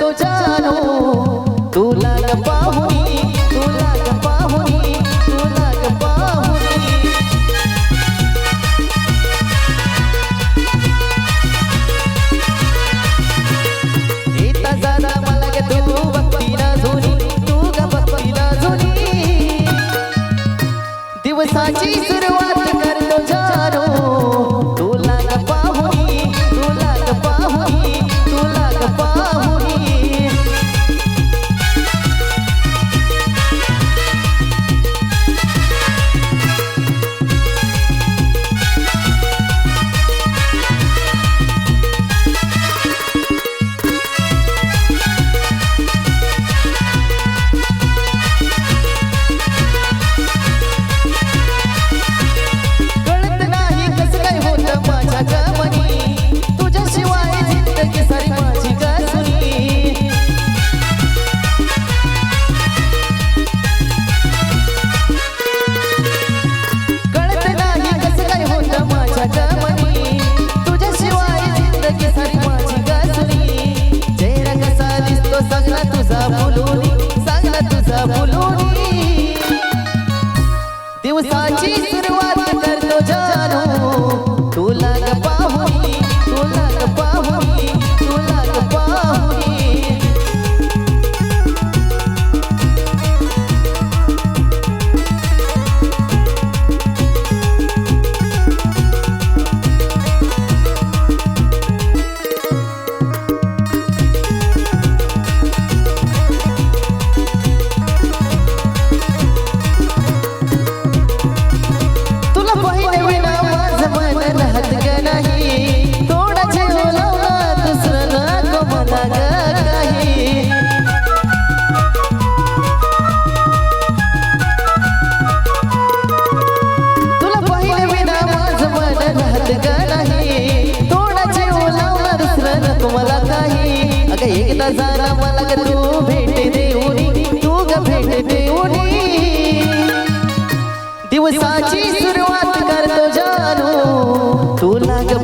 तो जानू। तुला पाहुणी तुला पाहुणी तुला पाहुणी येता जाता मला tulagam